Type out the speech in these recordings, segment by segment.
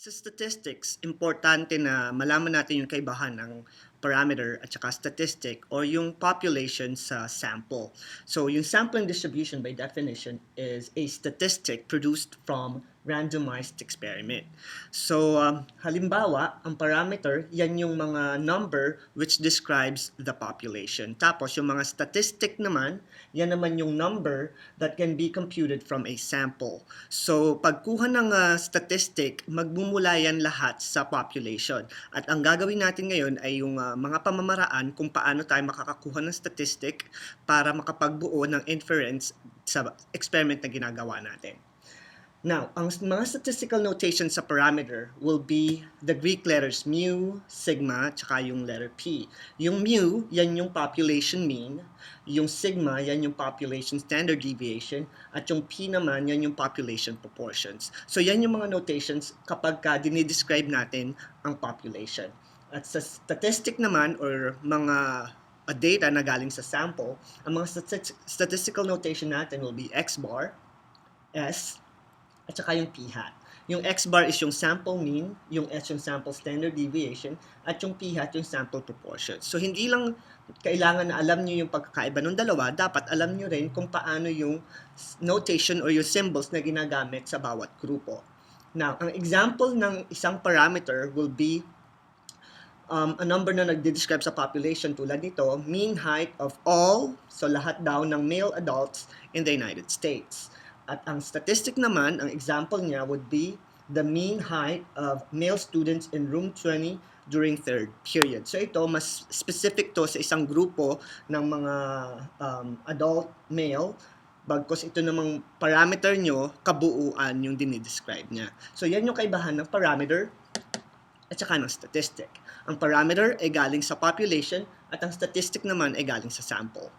Sa statistics, importante na malaman natin yung kaibahan ng parameter at saka statistic or yung population sa sample. So yung sampling distribution by definition is a statistic produced from randomized experiment. So um, halimbawa, ang parameter, yan yung mga number which describes the population. Tapos yung mga statistic naman, yan naman yung number that can be computed from a sample. So pagkuha ng uh, statistic, magmumula yan lahat sa population. At ang gagawin natin ngayon ay yung uh, mga pamamaraan kung paano tayo makakakuha ng statistic para makapagbuo ng inference sa experiment na ginagawa natin. Now, ang mga statistical notation sa parameter will be the Greek letters mu, sigma, tsaka yung letter p. Yung mu, yan yung population mean. Yung sigma, yan yung population standard deviation. At yung p naman, yan yung population proportions. So, yan yung mga notations kapag ka dinidescribe natin ang population. At sa statistic naman, or mga uh, data na galing sa sample, ang mga stati- statistical notation natin will be x bar, s, at saka yung p-hat. Yung x-bar is yung sample mean, yung s yung sample standard deviation, at yung p-hat yung sample proportion. So, hindi lang kailangan na alam nyo yung pagkakaiba ng dalawa, dapat alam nyo rin kung paano yung notation or yung symbols na ginagamit sa bawat grupo. Now, ang example ng isang parameter will be um, a number na nagde-describe sa population tulad nito, mean height of all, so lahat daw ng male adults in the United States. At ang statistic naman, ang example niya would be the mean height of male students in room 20 during third period. So ito, mas specific to sa isang grupo ng mga um, adult male bagkos ito namang parameter nyo, kabuuan yung dinidescribe niya. So yan yung kaibahan ng parameter at saka ng statistic. Ang parameter ay galing sa population at ang statistic naman ay galing sa sample.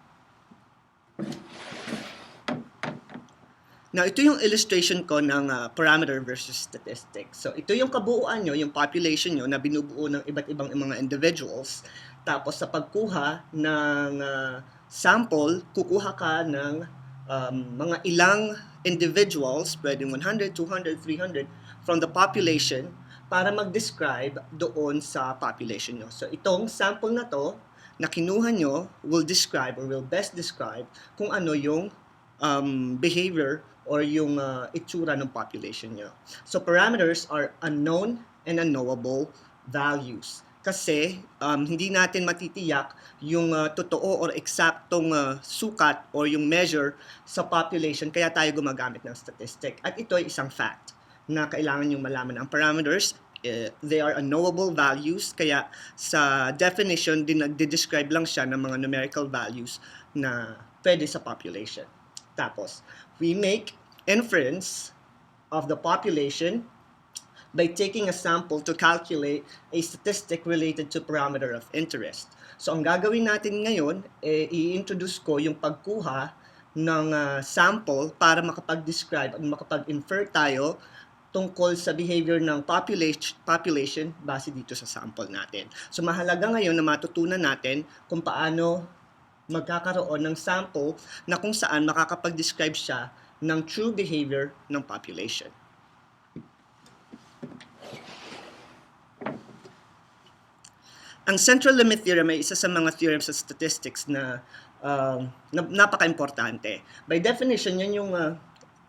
Now, ito yung illustration ko ng uh, parameter versus statistic. So, ito yung kabuuan nyo, yung population nyo na binubuo ng iba't ibang mga individuals. Tapos, sa pagkuha ng uh, sample, kukuha ka ng um, mga ilang individuals, pwedeng 100, 200, 300, from the population para mag-describe doon sa population nyo. So, itong sample na to, na kinuha nyo, will describe or will best describe kung ano yung um, behavior or yung uh, itsura ng population nyo. So parameters are unknown and unknowable values. Kasi um, hindi natin matitiyak yung uh, totoo or eksaktong uh, sukat or yung measure sa population kaya tayo gumagamit ng statistic. At ito ay isang fact na kailangan yung malaman. Ang parameters uh, they are unknowable values kaya sa definition din nagde-describe lang siya ng mga numerical values na pwede sa population. Tapos, we make inference of the population by taking a sample to calculate a statistic related to parameter of interest. So, ang gagawin natin ngayon, eh, i-introduce ko yung pagkuha ng uh, sample para makapag-describe at makapag-infer tayo tungkol sa behavior ng population, population base dito sa sample natin. So, mahalaga ngayon na matutunan natin kung paano magkakaroon ng sample na kung saan makakapag-describe siya ng true behavior ng population. Ang central limit theorem ay isa sa mga theorems sa statistics na, uh, na napaka-importante. By definition, yan yung uh,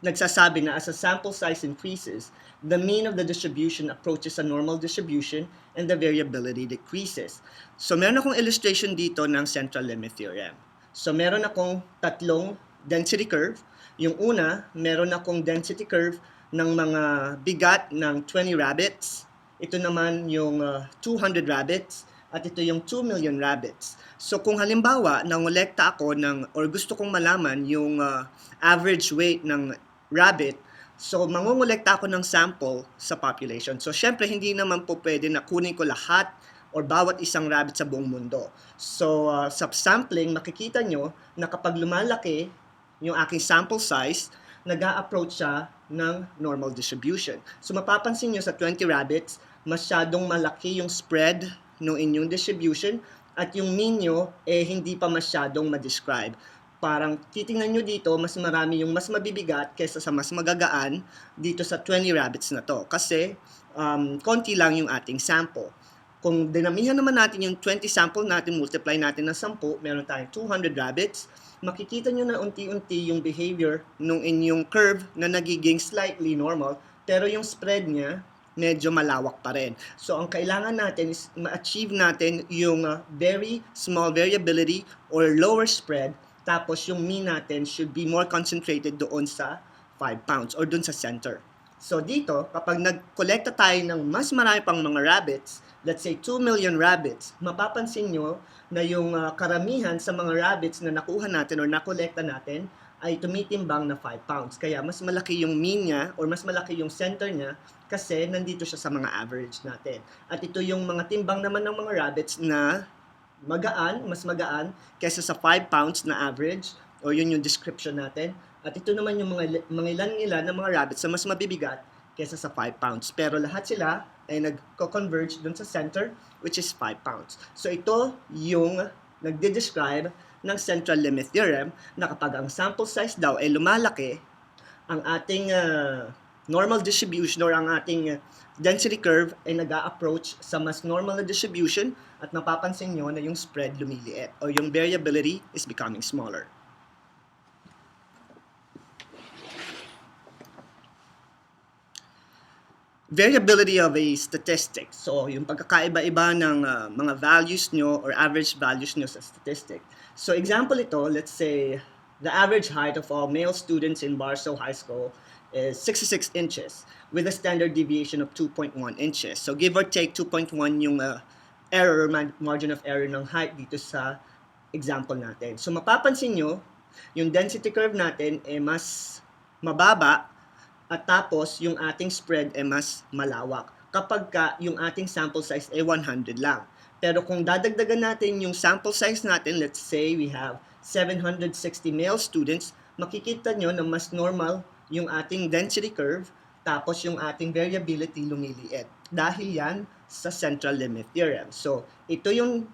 nagsasabi na as a sample size increases, the mean of the distribution approaches a normal distribution and the variability decreases. So meron akong illustration dito ng central limit theorem. So meron akong tatlong density curve. Yung una, meron akong density curve ng mga bigat ng 20 rabbits. Ito naman yung uh, 200 rabbits at ito yung 2 million rabbits. So kung halimbawa, nangolekta ako ng, or gusto kong malaman yung uh, average weight ng rabbit, so mangongolekta ako ng sample sa population. So syempre, hindi naman po pwede na kunin ko lahat or bawat isang rabbit sa buong mundo. So uh, sa sampling, makikita nyo na kapag lumalaki yung aking sample size, nag approach siya ng normal distribution. So mapapansin nyo sa 20 rabbits, masyadong malaki yung spread ng inyong distribution at yung mean nyo eh hindi pa masyadong ma-describe. parang titingnan nyo dito, mas marami yung mas mabibigat kaysa sa mas magagaan dito sa 20 rabbits na to. Kasi um, konti lang yung ating sample. Kung dinamihan naman natin yung 20 sample natin, multiply natin ng 10, meron tayong 200 rabbits, makikita nyo na unti-unti yung behavior nung inyong curve na nagiging slightly normal, pero yung spread niya, medyo malawak pa rin. So, ang kailangan natin is ma-achieve natin yung uh, very small variability or lower spread, tapos yung mean natin should be more concentrated doon sa 5 pounds or doon sa center. So, dito, kapag nag-collecta tayo ng mas marami pang mga rabbits, let's say 2 million rabbits, mapapansin nyo na yung uh, karamihan sa mga rabbits na nakuha natin or nakolekta natin ay tumitimbang na 5 pounds. Kaya mas malaki yung mean niya or mas malaki yung center niya kasi nandito siya sa mga average natin. At ito yung mga timbang naman ng mga rabbits na magaan, mas magaan kaysa sa 5 pounds na average o yun yung description natin. At ito naman yung mga, mga ilan-ilan ng mga rabbits na mas mabibigat kaysa sa 5 pounds. Pero lahat sila ay nagko-converge dun sa center which is 5 pounds. So ito yung nagde-describe ng central limit theorem na kapag ang sample size daw ay lumalaki, ang ating uh, normal distribution or ang ating density curve ay nag approach sa mas normal na distribution at napapansin nyo na yung spread lumiliit or yung variability is becoming smaller. Variability of a statistic. So, yung pagkakaiba-iba ng uh, mga values nyo or average values nyo sa statistic. So, example ito, let's say, the average height of all male students in Barstow High School is 66 inches with a standard deviation of 2.1 inches. So, give or take 2.1 yung uh, error, margin of error ng height dito sa example natin. So, mapapansin nyo, yung density curve natin ay mas mababa at tapos, yung ating spread ay mas malawak. Kapag ka yung ating sample size ay 100 lang. Pero kung dadagdagan natin yung sample size natin, let's say we have 760 male students, makikita nyo na mas normal yung ating density curve, tapos yung ating variability lumiliit. Dahil yan sa central limit theorem. So, ito yung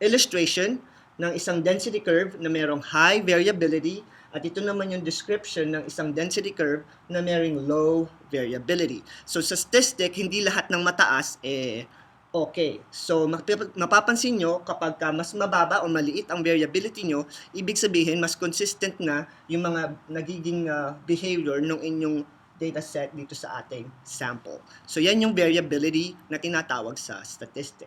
illustration ng isang density curve na merong high variability at ito naman yung description ng isang density curve na merong low variability. So sa statistic, hindi lahat ng mataas eh okay. So mapapansin nyo kapag ka mas mababa o maliit ang variability nyo, ibig sabihin mas consistent na yung mga nagiging uh, behavior ng inyong data set dito sa ating sample. So yan yung variability na tinatawag sa statistic.